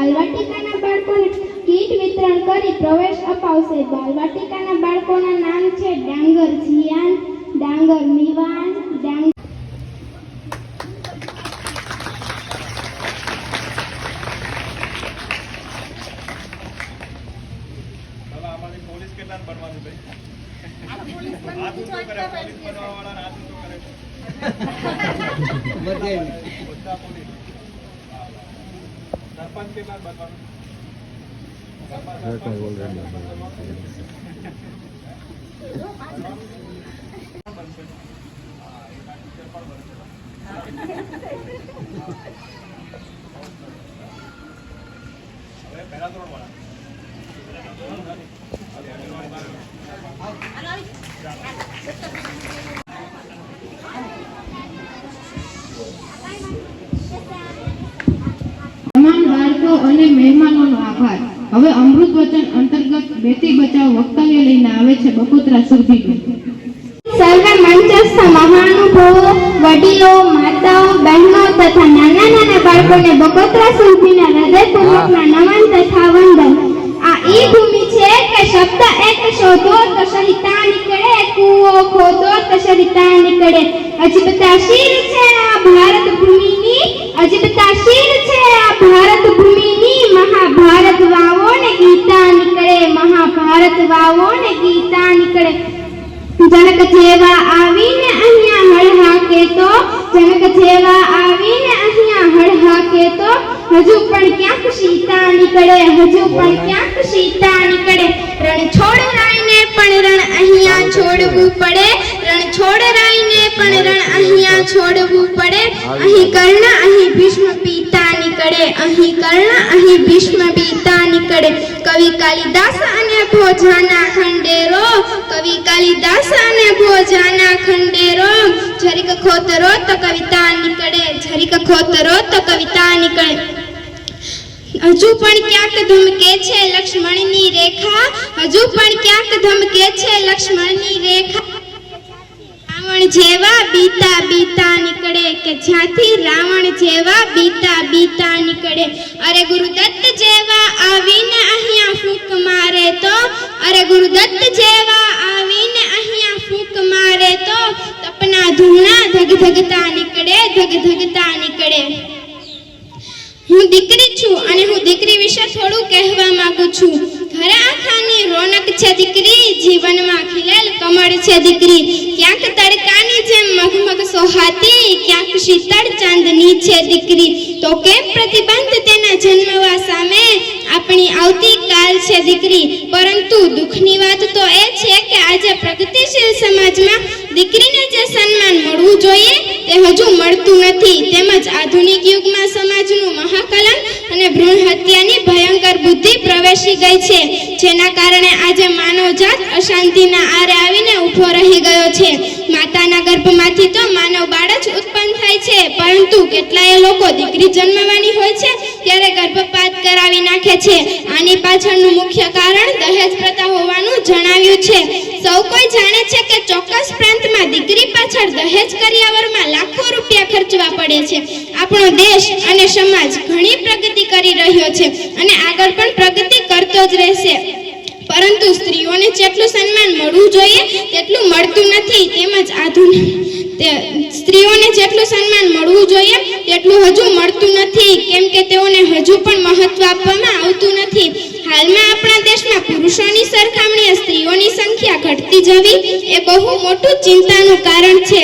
બાલવાટિકાના બાળકોને કીટ વિતરણ કરી પ્રવેશ અપાવશે. બાલવાટિકાના બાળકોના નામ છે ડાંગર જિયાન ડાંગર મિવાન ડાંગર પોલીસ કેટલા બનવાનું ભાઈ? પોલીસ બનવા વાળા રાજ કરે? બધા પોલીસ. સરપંચ કેટલાને બનવાનું પહેલા ધોરણ વાળા તમામ બાળકો અને મહેમાનોનો આભાર. હવે અમૃત વચન અંતર્ગત બેટી બચાવ વક્તવ્ય લઈને આવે છે બકોત્રા સુરભી સર્વે મંચસ્થ મહાનુભાવો, વડીલો, માતાઓ, બહેનો તથા નાના નાના બાળકોને બકોત્રા સુરભીના હૃદયપૂર્વકના નમન તથા વંદન. આ ઈ ભૂમિ છે કે શબ્દ એક શોધો તો સહિતા નીકળે, કૂવો ખોદો તો સહિતા નીકળે. અજબતા શીર છે આ ભારત ભૂમિની અજબતા શીર મહાભારત વાવો ને ગીતા નીકળે મહાભારત વાવો ને ગીતા નીકળે. જનક જેવા આવીને અહીંયા હળહા કે તો જનક જેવા આવીને અહીંયા હળહા કે તો હજુ પણ ક્યાંક સીતા નીકળે હજુ પણ ક્યાંક સીતા નીકળે. રણ છોડ રાઈને પણ રણ અહીંયા છોડવું પડે. રણ છોડ રાઈને પણ રણ અહીંયા છોડવું પડે. અહીં કર્ણ અહીં ભીષ્મ અહીં કર્ણ, અહીં ભીષ્મ પિતા નીકળે. કવિ કાલિદાસ અને ભોજાના ખંડેરો, કવિ કાલિદાસ અને ભોજાના ખંડેરો. જરીક ખોતરો તો કવિતા નીકળે, જરીક ખોતરો તો કવિતા નીકળે. હજુ પણ ક્યાંક ધમકે છે લક્ષ્મણની રેખા, હજુ પણ ક્યાંક ધમકે છે લક્ષ્મણની રેખા. રાવણ જેવા બીતા બીતા નીકળે કે જ્યાંથી રાવણ જેવા બીતા બીતા નીકળે? અરે ગુરુદત્ત જેવા આવીને અહીંયા ફૂંક મારે તો? અરે ગુરુદત્ત જેવા આવીને અહીંયા ફૂંક મારે તો? તપના ધૂણા ધગ ધગતા નીકળે, ધગ ધગતા નીકળે. હું દીકરી છું અને હું દીકરી વિશે થોડું કહેવા માંગુ છું. છે દીકરી, જીવનમાં ખીલેલ કમળ છે દીકરી. ક્યાંક તડકાની જેમ મગમગ સોહાતી, ક્યાંક શીતળ ચાંદની છે દીકરી. તો કેમ પ્રતિબંધ તેના જન્મવા સામે આપણી આવતી કાલ છે દીકરી? પરંતુ દુઃખની વાત તો એ છે કે આજે પ્રગતિશીલ સમાજમાં દીકરીને જે સન્માન મળવું જોઈએ, તે હજુ મળતું નથી. તેમજ આધુનિક યુગમાં સમાજનું મહાકલન અને ભ્રૂણ હત્યાની બુદ્ધિ પ્રવેશી ગઈ છે. જેના કારણે આજે માનવજાત અશાંતિના આરે આવીને ઊભો રહી ગયો છે. માતાના ગર્ભમાંથી તો માનવ બાળ જ ઉત્પન્ન થાય છે. પરંતુ કેટલાય લોકો દીકરી જન્મવાની હોય છે ત્યારે ગર્ભપાત કરાવી નાખે છે. આની પાછળનું મુખ્ય કારણ દહેજ પ્રથા હોવાનું જણાવ્યું છે. સૌ કોઈ જાણે છે કે ચોક્કસ પ્રાંતમાં દીકરી પાછળ દહેજ કર્યાવરમાં લાખો ખર્ચવા પડે છે. આપણો દેશ અને સમાજ ઘણી પ્રગતિ કરી રહ્યો છે અને આગળ પણ પ્રગતિ કરતો જ રહેશે. પરંતુ સ્ત્રીઓને જેટલું સન્માન મળવું જોઈએ, તેટલું મળતું નથી. તેમજ આધુનિક સ્ત્રીઓને જેટલું સન્માન મળવું જોઈએ, તેટલું હજુ મળતું નથી. કેમ કે તેઓને હજુ પણ મહત્વ આપવામાં આવતું નથી. હાલમાં આપણા દેશમાં પુરુષોની સરખામણીએ સ્ત્રીઓની સંખ્યા ઘટતી જવી એ બહુ મોટું ચિંતાનું કારણ છે.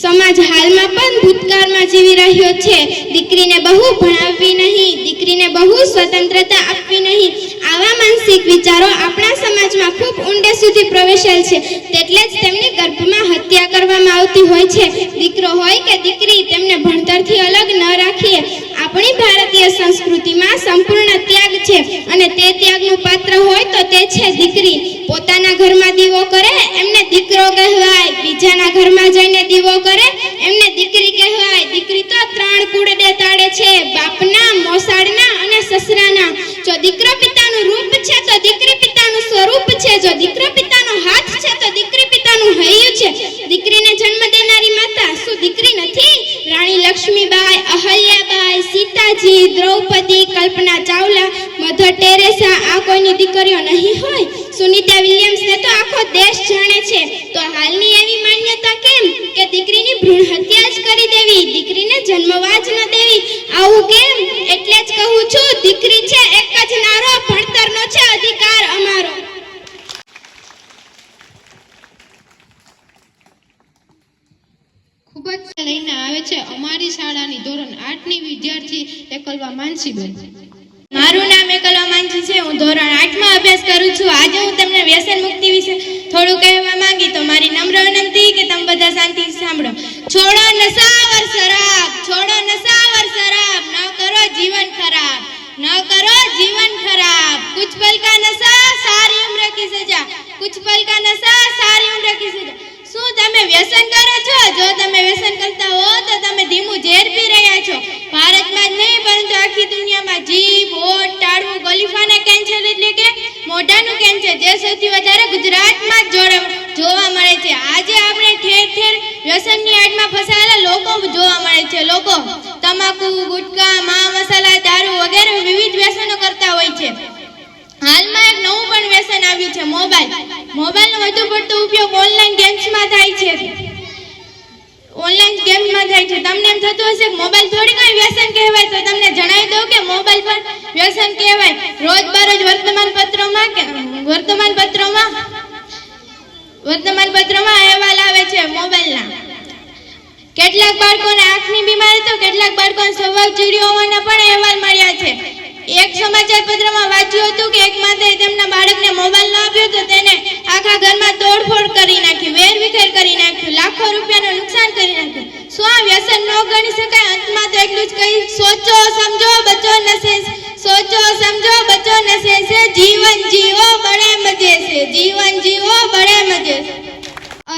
સમાજ હાલમાં પણ ભૂતકાળમાં જીવી રહ્યો છે. દીકરીને બહુ ભણાવવી નહીં, દીકરીને બહુ સ્વતંત્રતા આપવી નહીં. આવા માનસિક વિચારો આપણા સમાજમાં ખૂબ ઊંડે સુધી પ્રવેશેલ છે. તેટલે જ તેમની ગર્ભમાં હત્યા કરવામાં આવતી હોય છે. દીકરો હોય કે દીકરી, તેમને ભણતરથી અલગ ન રાખીએ. આપણી ભારતીય સંસ્કૃતિમાં સંપૂર્ણ ત્યાગ છે અને તે ત્યાગનું પાત્ર હોય તો તે છે દીકરી. પોતાના ઘરમાં દીવો કરે, એમને દીકરો કહેવાય. બીજાના ઘરમાં જઈને દીવો કરે એમને દીકરી કહેવાય. દીકરી તો ત્રણ કુળડે તાળે છે. બાપના, મોસાળના અને સસરાના. જો દીકરો પિતાનું રૂપ છે, તો દીકરી પિતાનું સ્વરૂપ છે. જો દીકરો પિતાનો હાથ છે, તો દીકરી પિતાનું હૈયું છે. દીકરીને જન્મ દેનારી માતા શું દીકરી નથી? રાણી લક્ષ્મીબાઈ, અહલ્યાબાઈ, સીતાજી, દ્રૌપદી, કલ્પના ચાવલા, મધર ટેરેસા, આ કોઈની દીકરીઓ નહીં હોય? સુનિતા વિલિયમ્સને તો આખો દેશ જાણે છે. તો હાલની દીકરીની ભ્રૂણ હત્યા જ કરી દેવી દીકરીને જન્મવા જ ન દેવી આવું કેમ એટલે જ કહું છું દીકરી છે એક જ નારો ભણતરનો છે અધિકાર અમારો ખૂબ જ લઈને આવે છે અમારી શાળાની ધોરણ આઠની વિદ્યાર્થી એકલવા માનસીબેન મારું નામ એકલ માનજી છે. હું ધોરણ આઠમાં અભ્યાસ કરું છું. આજે હું તમને વ્યસન મુક્તિ વિશે થોડું કહેવા માંગી તો મારી નમ્ર વિનંતી કે તમે બધા શાંતિ સાંભળો. છોડો નશાવર શરાબ, છોડો નશાવર શરાબ, ન કરો જીવન ખરાબ, ન કરો જીવન ખરાબ. કુછ પલ કા નશા સારી ઉમ્ર કી સજા. કુછ પલ કા નશા સારી ઉમ્ર કી સજા. શું તમે વ્યસન કરો છો? જો તમે વ્યસન કરતા હો તો તમે ધીમું ઝેર પી રહ્યા છો. થાય છે. તમને એમ થતું હશે મોબાઈલ થોડી કઈ વ્યસન કહેવાય, તો તમને જણાવી દઉં કે મોબાઈલ પર વ્યસન કહેવાય. રોજબરોજ વર્તમાન પત્રોમાં વર્તમાન પત્રોમાં વર્તમાન પત્રોમાં અહેવાલ આવે છે મોબાઈલના. કેટલાક બાળકોને આંખની બીમારી, તો કેટલાક બાળકોને સ્વભાવ ચીડિયો હોવાના પણ અહેવાલ મળ્યા છે. એક સમાચાર પત્રમાં વાંચ્યું હતું કે એક માતાએ તેમના બાળકને મોબાઈલ ન આપ્યો તો તેને આખા ઘરમાં તોડફોડ કરી નાખી વેર વિખેર કરી નાખ્યું, લાખો રૂપિયાનું નુકસાન કરી નાખ્યું. શું આ વ્યસન ન ગણી શકાય? અંતમાં તો એટલું જ કહી, સોચો, સમજો, બચો, નશે સોચો, સમજો, બચો, નશે છે. જીવન જીવો બડે મજે છે. જીવન જીવો બડે મજે છે.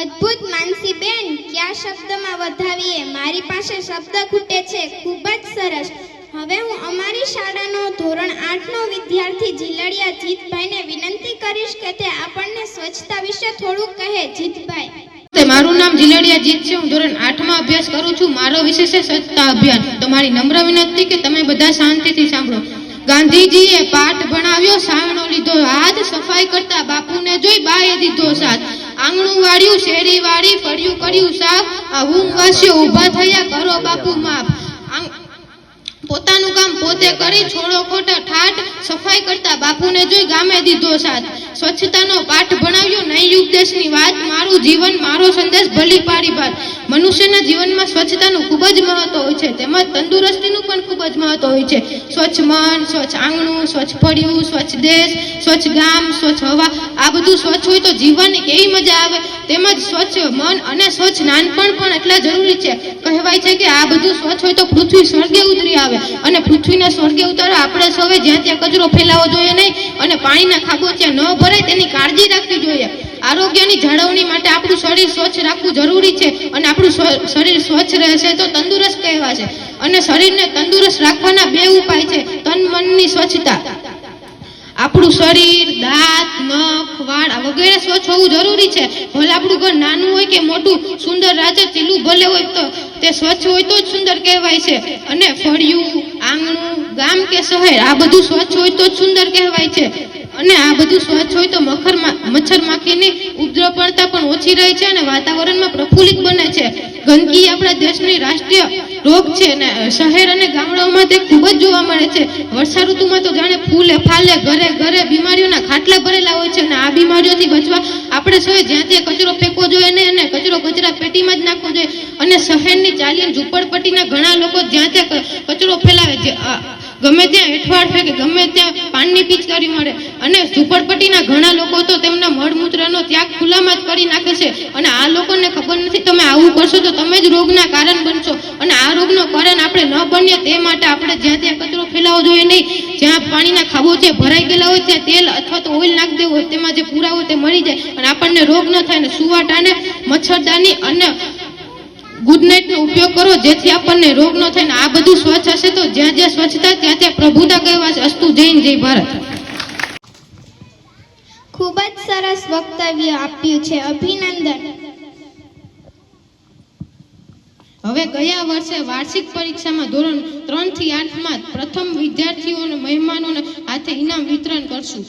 અદ્ભુત માનસીબેન કયા શબ્દમાં વધાવીએ? મારી પાસે શબ્દ ખૂટે છે. ખૂબ જ સરસ. હવે હું અમારી શાળાનો ધોરણ આઠનો વિદ્યાર્થી જીલડિયા જીતભાઈને વિનંતી કરીશ કે તે આપણને સ્વચ્છતા વિશે થોડુંક કહે. જીતભાઈ. મારું નામ જીલડિયા જીત છે. હું ધોરણ આઠમાં અભ્યાસ કરું છું. મારો વિષય છે સ્વચ્છતા અભિયાન. તો મારી નમ્ર વિનંતી કે તમે બધા શાંતિથી સાંભળો. ગાંધીજીએ પાઠ ભણાવ્યો સાવણો લીધો, હાથ સફાઈ કરતા બાપુને જોઈ બાએ દીધો સાથ. આંગણું વાળ્યું, શેરી વાળી, ફળિયું કર્યું સાફ. આ ઊંઘવાસીઓ ઊભા થયા, કરો બાપુ માફ. પોતાનું કામ પોતે કરી છોડો ખોટા ઠાટ સફાઈ કરતા બાપુને જોઈ ગામે દીધો સાથ. સ્વચ્છતાનો પાઠ ભણાવ્યો નહીં ઉપદેશની વાત, મારું જીવન, મારો સંદેશ, ભલી પાડી વાત મનુષ્યના જીવનમાં સ્વચ્છતાનું ખૂબ જ મહત્વ હોય છે, તેમજ તંદુરસ્તીનું પણ ખૂબ જ મહત્વ હોય છે. સ્વચ્છ મન, સ્વચ્છ આંગણું, સ્વચ્છ ફળિયું, સ્વચ્છ દેશ, સ્વચ્છ ગામ, સ્વચ્છ હવા, આ બધું સ્વચ્છ હોય તો જીવનની કેવી મજા આવે? તેમજ સ્વચ્છ મન અને સ્વચ્છ નાનપણ પણ એટલા જરૂરી છે. કહેવાય છે કે આ બધું સ્વચ્છ હોય તો પૃથ્વી સ્વર્ગે ઉતરી આવે. અને પૃથ્વીને સ્વર્ગે ઉતારવા આપણે સૌએ જ્યાં ત્યાં કચરો ફેલાવવો જોઈએ નહીં અને પાણીના ખાબોચિયા ન ભરાય તેની કાળજી રાખવી જોઈએ. આરોગ્યની જાળવણી માટે આપણું શરીર સ્વચ્છ રાખવું જરૂરી છે અને આપણું શરીર સ્વચ્છ રહેશે તો તંદુરસ્ત કહેવાશે. અને શરીરને તંદુરસ્ત રાખવાના બે ઉપાય છે, તન મનની સ્વચ્છતા. આપણું શરીર, દાંત, નખ, વાળ વગેરે સ્વચ્છ હોવું જરૂરી છે. ભલે આપણું ઘર નાનું હોય કે મોટું, સુંદર રાજા ચીલું ભલે હોય તો તે સ્વચ્છ હોય તો જ સુંદર કહેવાય છે. અને ફળિયું, આંગણું, ગામ કે શહેર, આ બધું સ્વચ્છ હોય તો જ સુંદર કહેવાય છે. અને આ બધું સ્વચ્છ હોય તો મખર મચ્છર માખીની ઉપદ્રવ પણ ઓછી રહે છે અને વાતાવરણમાં પ્રફુલ્લિત બને છે. ગંદકી આપણા દેશની રાષ્ટ્રીય રોગ છે અને શહેર અને ગામડાઓમાં તે ખૂબ જ જોવા મળે છે. વર્ષા ઋતુમાં તો જાણે ફૂલે, ફાલે, ઘરે ઘરે બીમારીઓના ખાટલા ભરેલા હોય છે અને આ બીમારીઓથી બચવા આપણે સૌએ જ્યાં ત્યાં કચરો ફેંકવો જોઈએ નહીં અને કચરો કચરા પેટીમાં જ નાખવો જોઈએ. અને શહેરની ચાલીને ઝૂંપડપટ્ટીના ઘણા લોકો જ્યાં ત્યાં કચરો ફેલાવે છે. ગમે ત્યાં હેઠવાડ ફેંકે, ગમે ત્યાં પાનની પિચકારી મળે અને ઝૂંપડપટ્ટીના ઘણા લોકો તો તેમના મળમૂત્રનો ત્યાગ ખુલ્લામાં જ કરી નાખે છે. અને આ લોકોને ખબર નથી તમે આવું કરશો તો તમે જ રોગના કારણ બનશો. અને આ રોગનો કારણ આપણે ન બનીએ તે માટે આપણે જ્યાં ત્યાં કચરો ફેલાવવો જોઈએ નહીં. જ્યાં પાણીના ખાબોચે ભરાઈ ગયેલા હોય ત્યાં તેલ અથવા તો ઓઇલ નાખી દેવું હોય, તેમાં જે પૂરા હોય તે મરી જાય. અને આપણને રોગ ન થાય અને સુવાટાને, મચ્છરદાની અને ગુડ નાઇટનો ઉપયોગ કરો જેથી આપણને રોગ ન થાય ને આ બધું સ્વચ્છ હશે તો જ્યાં જ્યાં સ્વચ્છતા ત્યાં ત્યાં પ્રભુતા કહેવાશે અસ્તુ જૈન જય ભારત. ખૂબ જ સરસ વક્તવ્ય આપ્યું છે અભિનંદન. હવે ગયા વર્ષે વાર્ષિક પરીક્ષામાં ધોરણ ત્રણથી આઠમાં પ્રથમ વિદ્યાર્થીઓને મહેમાનોને હાથે ઇનામ વિતરણ કરશું.